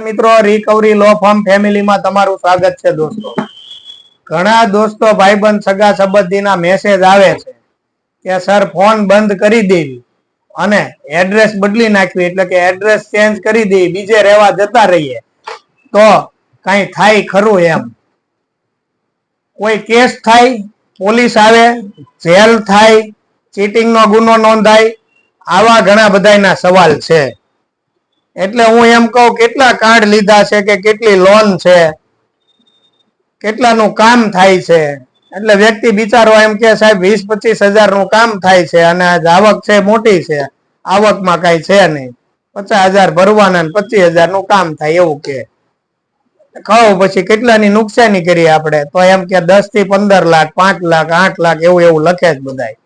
મિત્રો રિકવરી લો ફોર્મ ફેમિલીમાં તમારું સ્વાગત છે દોસ્તો. ઘણા દોસ્તો ભાઈબંધ સગા સંબંધીના મેસેજ આવે છે કે સર ફોન બંધ કરી દેવી અને એડ્રેસ બદલી નાખવી એટલે કે એડ્રેસ ચેન્જ કરી દેવી બીજે રહેવા જતા રહીએ. તો કઈ થાય ખરું એમ. કોઈ કેસ થાય, પોલીસ આવે, જેલ થાય ચીટિંગ નો ગુનો નોંધાય, આવા ઘણા બધાના સવાલ છે. એટલે હું એમ કહું, કેટલા કાર્ડ લીધા છે કે કેટલી લોન છે? કેટલાનું કામ થાય છે? એટલે વ્યક્તિ બિચારો એમ કે સાહેબ, વીસ પચીસ હજારનું કામ થાય છે અને આજ આવક છે મોટી છે. આવકમાં કઈ છે નહીં. પચાસ હજાર ભરવાના ને પચીસ હજારનું કામ થાય એવું કે કહો પછી કેટલાની નુકસાની કરી આપણે? તો એમ કે દસથી પંદર લાખ, પાંચ લાખ, આઠ લાખ, એવું એવું લખે જ બધાય.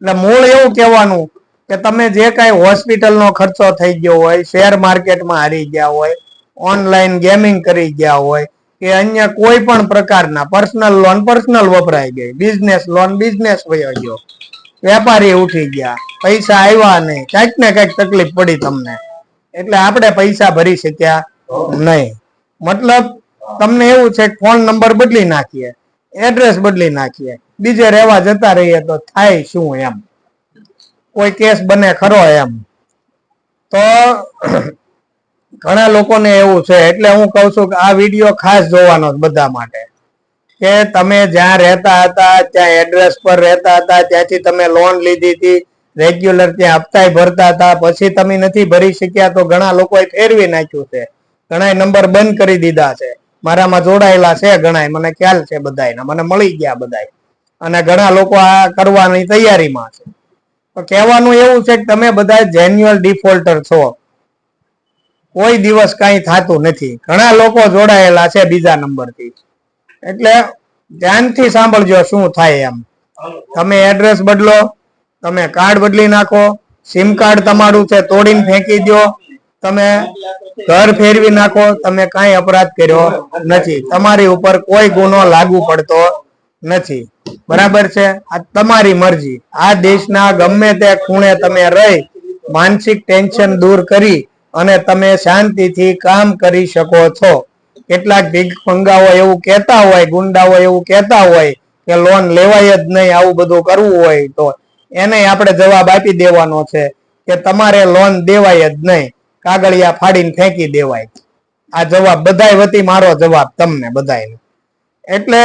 એટલે મૂળ એવું કહેવાનું કે તમે જે કાંઈ હોસ્પિટલનો ખર્ચો થઈ ગયો હોય, શેર માર્કેટમાં હારી ગયા હોય, ઓનલાઈન ગેમિંગ કરી ગયા હોય, કે અન્ય કોઈ પણ પ્રકારના પર્સનલ લોન, પર્સનલ વપરાઈ ગઈ, બિઝનેસ લોન, બિઝનેસ વયો ગયો, વેપારી ઉઠી ગયા, પૈસા આવ્યા નહીં કંઈક ને કંઈક તકલીફ પડી તમને. એટલે આપણે પૈસા ભરી શક્યા નહીં. મતલબ તમને એવું છે, ફોન નંબર બદલી નાખીએ, એડ્રેસ બદલી નાખીએ, બીજે રહેવા જતા રહીએ તો થાય શું એમ? કોઈ કેસ બને ખરો એમ, તો ઘણા લોકોને એવું છે. એટલે હું કહું છું કે આ વીડિયો ખાસ જોવાનો બધા માટે, કે તમે જ્યાં રહેતા હતા, ત્યાં એડ્રેસ પર રહેતા હતા, ત્યાંથી તમે લોન લીધી હતી રેગ્યુલર ત્યાં હપ્તાય ભરતા હતા, પછી તમે નથી ભરી શક્યા તો ઘણા લોકોએ ફેરવી નાખ્યું છે. ઘણા નંબર બંધ કરી દીધા છે. મારામાં જોડાયેલા છે ઘણા મને ખ્યાલ છે બધાયના, મને મળી ગયા બધાય અને ઘણા લોકો આ કરવાની તૈયારીમાં છે. તો કહેવાનું એવું છે કે તમે બધા જેન્યુઅલ ડિફોલ્ટર છો. કોઈ દિવસ કાંઈ થતું નથી. ઘણા લોકો જોડાયેલા છે બીજા નંબરથી. એટલે ધ્યાનથી સાંભળજો શું થાય એમ. તમે એડ્રેસ બદલો, તમે કાર્ડ બદલી નાખો, સિમ કાર્ડ તમારું છે તોડીને ફેંકી દો તમે ઘર ફેરવી નાખો, તમે કાંઈ અપરાધ કર્યો નથી. તમારી ઉપર કોઈ ગુનો લાગુ પડતો નથી. બરાબર છે? આ તમારી મરજી. આ દેશના ગમે તે ખૂણે તમે રહી, માનસિક ટેન્શન દૂર કરી અને તમે શાંતિથી કામ કરી શકો છો. કેટલાક ભીખ ભંગાઓ એવું કહેતા હોય, ગુંડાઓ એવું કહેતા હોય કે લોન લેવાય જ નહીં, આવું બધું કરવું હોય તો. એને આપણે જવાબ આપી દેવાનો છે કે તમારે લોન દેવાય જ નહીં. કાગળિયા ફાડીને ફેંકી દેવાય. આ જવાબ બધાય વતી મારો જવાબ તમને બધાયને. એટલે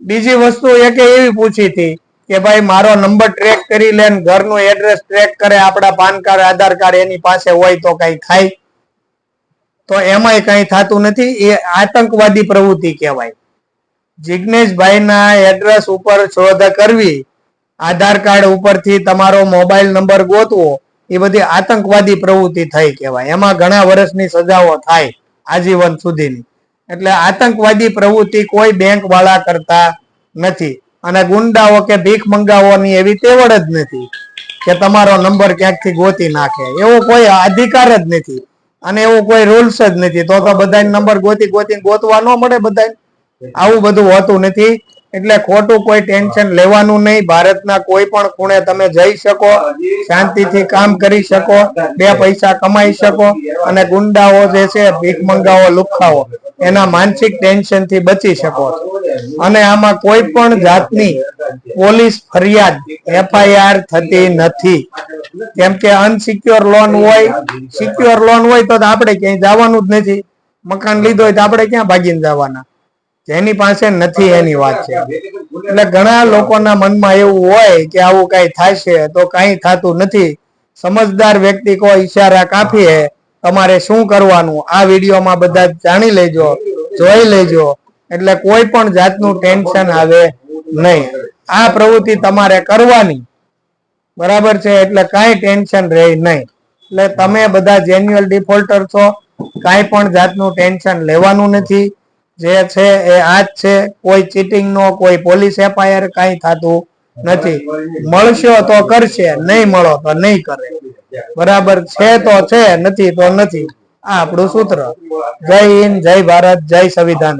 બીજી વસ્તુ એક એવી પૂછી હતી કે ભાઈ, મારો નંબર ટ્રેક કરી લે ઘરનું એડ્રેસ ટ્રેક કરે, આપણા પાન કાર્ડ, આધાર કાર્ડ એની પાસે હોય તો કઈ થાય. તો એમાંય કઈ થતું નથી. એ આતંકવાદી પ્રવૃત્તિ કહેવાય. જિજ્ઞેશભાઈના એડ્રેસ ઉપર શોધ કરવી, આધાર કાર્ડ ઉપરથી તમારો મોબાઈલ નંબર ગોતવો, એ બધી આતંકવાદી પ્રવૃત્તિ થઈ કહેવાય. એમાં ઘણા વર્ષની સજાઓ થાય આજીવન સુધીની. એટલે આતંકવાદી પ્રવૃત્તિ કોઈ બેંક વાળા કરતા નથી. અને ગુંડાઓ કે ભીખ મંગાવવાની એવી તેવડ જ નથી કે તમારો નંબર ક્યાંકથી ગોતી નાખે. એવો કોઈ અધિકાર જ નથી. અને એવું કોઈ રૂલ્સ જ નથી. તો તો બધા નંબર ગોતી ગોતી ગોતવા ન મળે બધા આવું બધું હોતું નથી. એટલે ખોટું કોઈ ટેન્શન લેવાનું નહીં. ભારતના કોઈ પણ ખૂણે તમે જઈ શકો, શાંતિથી કામ કરી શકો, બે પૈસા કમાઈ શકો અને ગુંડાઓ જે છે ભીખ મંગાવો લુખાઓ એના માનસિક ટેન્શનથી બચી શકો અને આમાં કોઈ પણ જાતની પોલીસ ફરિયાદ, એફઆઈઆર થતી નથી. કેમ કે અનસિક્યોર લોન હોય, સિક્યોર લોન હોય તો આપણે ક્યાંય જવાનું જ નથી. મકાન લીધો હોય તો આપણે ક્યાં ભાગીને જવાના? જેની પાસે નથી એની વાત છે. એટલે ઘણા લોકોના મનમાં એવું હોય કે આવું કઈ થાય છે તો કઈ થતું નથી. સમજદાર વ્યક્તિ કોઈ ઈશારા હે તમારે શું કરવાનું? આ વિડીયોમાં બધા જાણી લેજો, જોઈ લેજો. એટલે કોઈ પણ જાતનું ટેન્શન આવે નહીં. આ પ્રવૃત્તિ તમારે કરવાની. બરાબર છે? એટલે કાંઈ ટેન્શન રહે નહીં. એટલે તમે બધા જેન્યુઅલ ડિફોલ્ટર છો. કાંઈ પણ જાતનું ટેન્શન લેવાનું નથી. જે છે એ આ જ છે. કોઈ ચીટિંગ નો કોઈ પોલીસ એફઆઈઆર કાંઈ થતું નથી. મળશો તો કરશે, નહીં મળો તો નહીં કરે. બરાબર છે તો છે, નથી તો નથી. આ આપણું સૂત્ર. જય હિન્દ, જય ભારત, જય સંવિધાન